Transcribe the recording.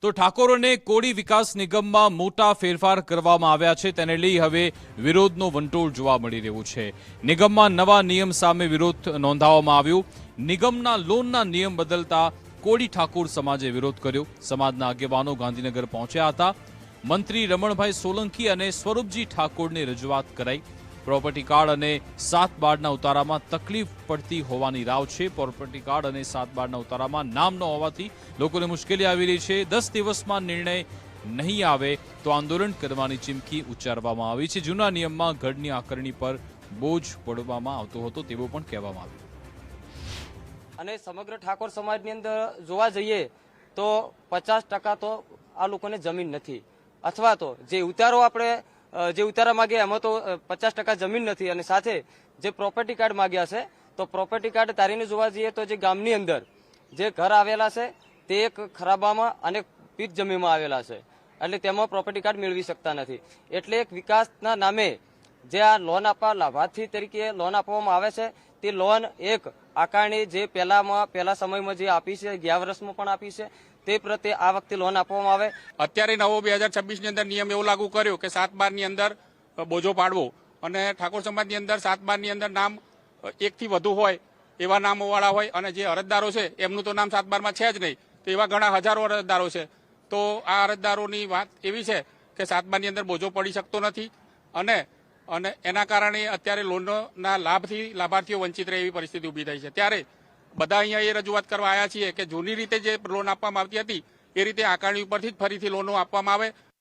તો ઠાકોરોને કોળી વિકાસ નિગમમાં મોટા ફેરફાર કરવામાં આવ્યા છે. તેને લઈ હવે વિરોધનો વંટોળ જોવા મળી રહ્યું છે. નિગમમાં નવા નિયમ સામે વિરોધ નોંધાવવામાં આવ્યો. નિગમના લોનના નિયમ બદલતા કોળી ઠાકોર સમાજે વિરોધ કર્યો. સમાજના આગેવાનો ગાંધીનગર પહોંચ્યા હતા. મંત્રી રમણભાઈ સોલંકી અને સ્વરૂપજી ઠાકોરને રજૂઆત કરાઈ. પ્રોપર્ટી કાર્ડ અને સાત બારના ઉતારામાં તકલીફ પડતી હોવાની રાવ છે. પ્રોપર્ટી કાર્ડ અને સાત બારના ઉતારામાં નામ ન હોવાથી લોકોને મુશ્કેલી આવી રહી છે. દસ દિવસમાં નિર્ણય નહીં આવે તો આંદોલન કરવાની ચીમકી ઉચ્ચારવામાં આવી છે. જૂના નિયમમાં ઘરની આકરણી પર બોજ પડવામાં આવતો હતો તેવું પણ કહેવામાં આવ્યું. અને સમગ્ર ઠાકોર સમાજની અંદર જોવા જઈએ તો પચાસ ટકા તો આ લોકોને જમીન નથી. અથવા તો જે ઉતારો આપણે જે ઉતારા માગ્યા એમાં તો પચાસ ટકા જમીન નથી અને સાથે જે પ્રોપર્ટી કાર્ડ માગ્યા છે, તો પ્રોપર્ટી કાર્ડ તારીને જોવા જઈએ તો જે ગામની અંદર જે ઘર આવેલા છે, તે એક ખરાબામાં અને પીક જમીનમાં આવેલા છે. એટલે તેમાં પ્રોપર્ટી કાર્ડ મેળવી શકતા નથી. એટલે એક વિકાસના નામે જે આ લોન આપવા લાભાર્થી તરીકે લોન આપવામાં આવે છે, તે લોન એક આકારણી જે પહેલામાં, પહેલા સમયમાં જે આપી છે, ગયા વર્ષમાં પણ આપી છે, તે પ્રત્યે આ વખતે લોન આપવામાં આવે. અત્યારે નવો બે હજાર છવ્વીસની અંદર નિયમ એવો લાગુ કર્યો કે સાત બારની અંદર બોજો પાડવો અને ઠાકોર સમાજની અંદર સાત બારની અંદર નામ એકથી વધુ હોય એવા નામોવાળા હોય અને જે અરજદારો છે, એમનું તો નામ સાત બારમાં છે જ નહીં, તો એવા ઘણા હજારો અરજદારો છે. તો આ અરજદારોની વાત એવી છે કે સાત બારની અંદર બોજો પડી શકતો નથી અને અને એના કારણે અત્યારે લોનના લાભથી લાભાર્થીઓ વંચિત રહે એવી પરિસ્થિતિ ઊભી થઈ છે. ત્યારે બધા અહીંયા એ રજૂઆત કરવા આવ્યા છીએ કે જૂની રીતે જે લોન આપવામાં આવતી હતી, એ રીતે આકારણી ઉપરથી જ ફરીથી લોનો આપવામાં આવે.